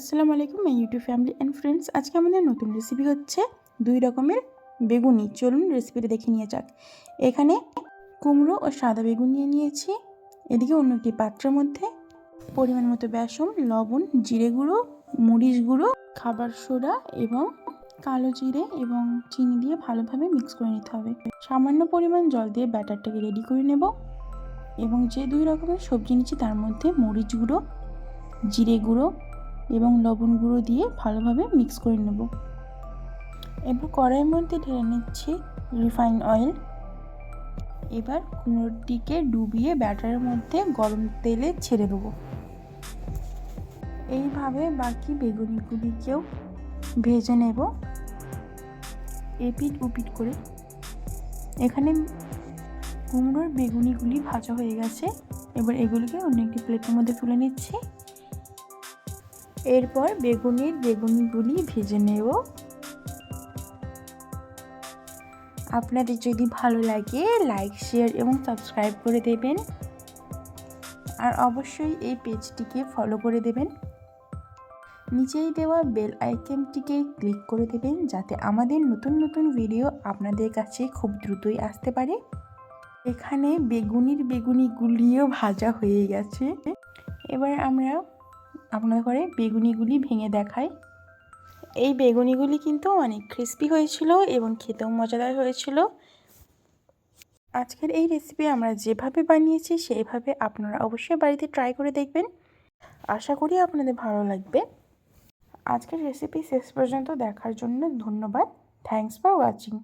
আসসালামু আলাইকুম my YouTube family and friends আজকে আমাদের নতুন রেসিপি হচ্ছে দুই রকমের বেগুনি। চলুন রেসিপিটা দেখে নিয়ে যাক। এখানে কুমড়ো ও সাদা বেগুন নিয়ে নিয়েছি। এদিকে অন্য একটি পাত্রের মধ্যে পরিমাণ মতো বেসন, লবণ, জিরে গুঁড়ো, মরিচ গুঁড়ো, খাবার সোডা এবং কালো জিরে এবং চিনি দিয়ে ভালোভাবে মিক্স করে নিতে হবে। সামান্য পরিমাণ জল দিয়ে ব্যাটারটাকে রেডি করে নেব এবং যে দুই রকমের সবজি নিচ্ছি তার মধ্যে মরিচ গুঁড়ো, জিরে গুঁড়ো এবং লবণ গুঁড়ো দিয়ে ভালোভাবে মিক্স করে নেব। এবার কড়াইয়ের মধ্যে ঢেলে নিচ্ছি রিফাইন অয়েল। এবার কুমড়োটিকে ডুবিয়ে ব্যাটারের মধ্যে গরম তেলে ছেড়ে দেবো। এইভাবে বাকি বেগুনিগুলিকেও ভেজে নেব। এপিট উপিট করে। এখানে কুমড়োর বেগুনিগুলি ভাজা হয়ে গেছে। এবার এগুলিকে অন্য একটি প্লেটের মধ্যে তুলে নিচ্ছি। এরপর বেগুনের বেগুনিগুলি ভেজে নেব। আপনাদের যদি ভালো লাগে লাইক শেয়ার এবং সাবস্ক্রাইব করে দেবেন। আর অবশ্যই এই পেজটিকে ফলো করে দেবেন। নিচেই দেওয়া বেল আইকনটিকে ক্লিক করে দেবেন, যাতে আমাদের নতুন নতুন ভিডিও আপনাদের কাছে খুব দ্রুতই আসতে পারে। এখানে বেগুনির বেগুনিগুলিও ভাজা হয়ে গেছে। এবার আমরা আপনাদের ঘরে বেগুনিগুলি ভেঙে দেখায়। এই বেগুনিগুলি কিন্তু অনেক ক্রিস্পি হয়েছিল এবং খেতেও মজাদার হয়েছিল। আজকের এই রেসিপি আমরা যেভাবে বানিয়েছি সেইভাবে আপনারা অবশ্যই বাড়িতে ট্রাই করে দেখবেন। আশা করি আপনাদের ভালো লাগবে। আজকের রেসিপি শেষ পর্যন্ত দেখার জন্য ধন্যবাদ। Thanks for watching